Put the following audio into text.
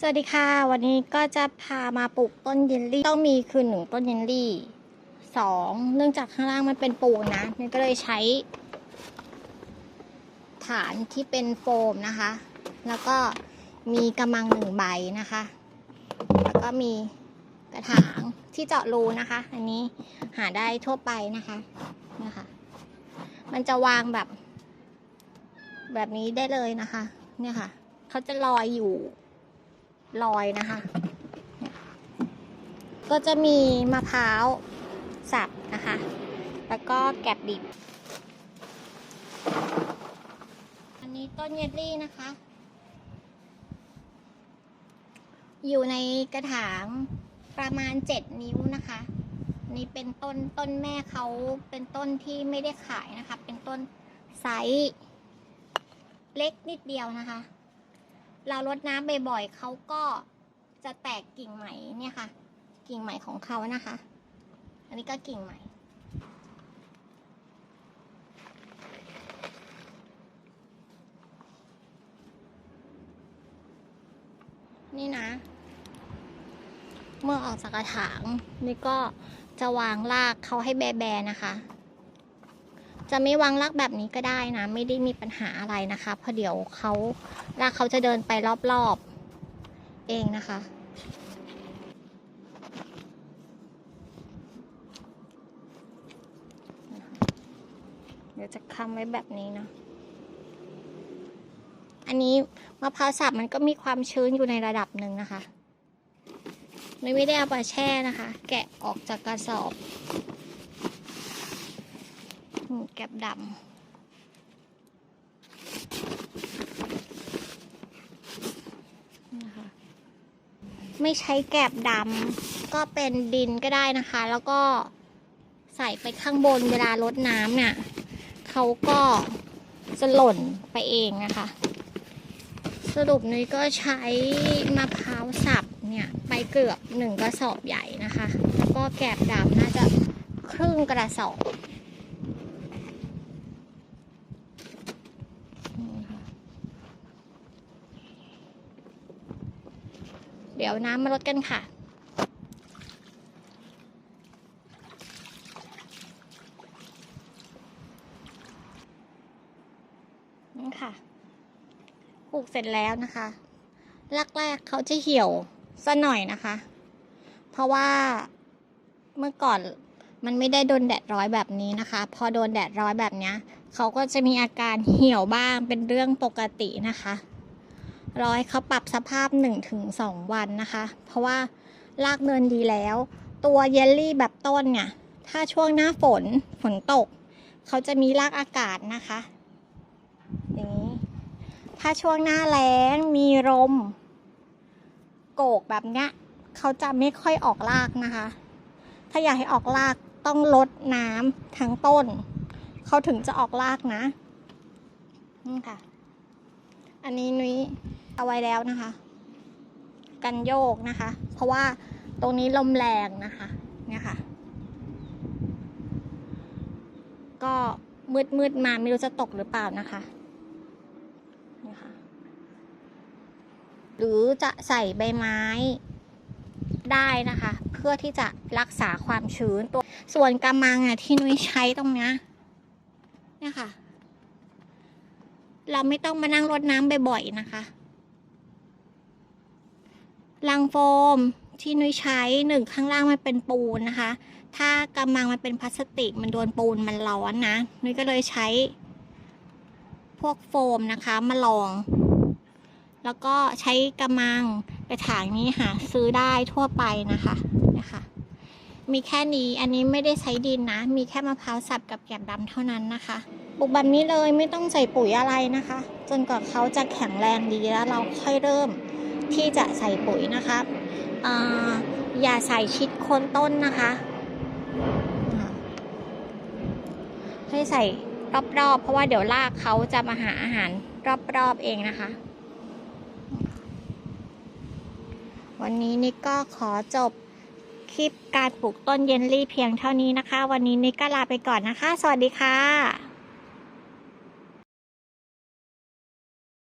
สวัสดีค่ะ วันนี้ก็จะพามาปลูกต้นเยลลี่ต้องมีคือหนึ่งต้นเยลลี่สองเนื่องจากข้างล่างมันเป็นปูนนะนี่ก็เลยใช้ ฐานที่เป็นโฟมนะคะ แล้วก็มีกระมังหนึ่งใบนะคะ แล้วก็มีกระถางที่เจาะรูนะคะ อันนี้หาได้ทั่วไปนะคะนะคะมันจะวางแบบ แบบนี้ได้เลยนะคะ เนี่ยค่ะเขาจะลอยอยู่ ลอยนะคะ ก็จะมีมะพร้าวสับนะคะ แล้วก็แกบดิบ อันนี้ต้นเยลลี่นะคะ อยู่ในกระถางประมาณ7นิ้วนะคะ นี่เป็นต้นต้นแม่เขาเป็นต้นที่ไม่ได้ขายนะคะ เป็นต้นไซส์เล็กนิดเดียวนะคะ เรารดน้ำบ่อยๆเขาก็จะแตกกิ่งใหม่เนี่ยค่ะ กิ่งใหม่ของเขานะคะ อันนี้ก็กิ่งใหม่ นี่นะ เมื่อออกจากกระถาง นี่ก็จะวางรากเขาให้แบๆนะคะ จะไม่วางรากแบบนี้ก็ได้นะ ไม่ได้มีปัญหาอะไรนะคะ เพราะเดี๋ยวเขารากเขาจะเดินไปรอบๆ เองนะคะ เดี๋ยวจะค้ำไว้แบบนี้นะอันนี้มะพร้าวสับมันก็มีความชื้นอยู่ในระดับหนึ่งนะคะไม่ได้เอาไปแช่นะคะ แกะออกจากกระสอบ แกบดำนะคะไม่ใช้แกบดำก็เป็นดินก็ได้นะคะ แล้วก็ใส่ไปข้างบนเวลารดน้ำเนี่ยเขาก็จะหล่นไปเองนะคะ สรุปนุ้ยก็ใช้มะพร้าวสับเนี่ยไปเกือบหนึ่งกระสอบใหญ่นะคะ แล้วก็แกบดำน่าจะครึ่งกระสอบนี่ค่ะ เดี๋ยวน้ำมาลดกันค่ะ นี่ค่ะปลูกเสร็จแล้วนะคะแรกๆเขาจะเหี่ยวซะหน่อยนะคะ เพราะว่าเมื่อก่อนมันไม่ได้โดนแดดร้อยแบบนี้นะคะ พอโดนแดดร้อยแบบนี้เขาก็จะมีอาการเหี่ยวบ้างเป็นเรื่องปกตินะคะ ร้อยเขาปรับสภาพ 1-2 วันนะคะ เพราะว่ารากเนินดีแล้ว ตัวเยลลี่แบบต้นเนี่ย ถ้าช่วงหน้าฝนฝนตก เขาจะมีรากอากาศนะคะอย่างนี้ถ้าช่วงหน้าแล้งมีลมโกกแบบเนี้ยเขาจะไม่ค่อยออกรากนะคะ ถ้าอยากให้ออกรากต้องลดน้ำทั้งต้น เขาถึงจะออกรากนะนี่ค่ะ อันนี้นุ้ย เอาไว้แล้วนะคะ กันโยกนะคะ เพราะว่าตรงนี้ลมแรงนะคะเนี่ยค่ะ ก็มืดมืดมาไม่รู้จะตกหรือเปล่านะคะนี่ค่ะ หรือจะใส่ใบไม้ได้นะคะ เพื่อที่จะรักษาความชื้นตัวส่วนกำมังอะที่นุ้ยใช้ตรงเนี้ยเนี่ยค่ะ เราไม่ต้องมานั่งรดน้ำบ่อยๆนะคะ ลังโฟมที่นุ้ยใช้หนึ่งข้างล่างมันเป็นปูนนะคะ ถ้ากำมังมันเป็นพลาสติกมันโดนปูนมันร้อนนะ นุ้ยก็เลยใช้ พวกโฟมนะคะมาลอง แล้วก็ใช้กระมังกระถางนี้หาซื้อได้ทั่วไปนะคะนี่ยค่ะมีแค่นี้อันนี้ไม่ได้ใช้ดินนะ มีแค่มะพร้าวสับกับแกบดำเท่านั้นนะคะปลูกแบบนี้เลยไม่ต้องใส่ปุ๋ยอะไรนะคะ จนกว่าเขาจะแข็งแรงดีแล้วเราค่อยเริ่ม ที่จะใส่ปุ๋ยนะคะออย่าใส่ชิดโคนต้นนะคะ ให้ใส่รอบๆ เพราะว่าเดี๋ยวรากเขาจะมาหาอาหารรอบๆเองนะคะ วันนี้นิกก็ขอจบคลิปการปลูกต้นเยลลี่เพียงเท่านี้นะคะ วันนี้นิกก็ลาไปก่อนนะคะ สวัสดีค่ะ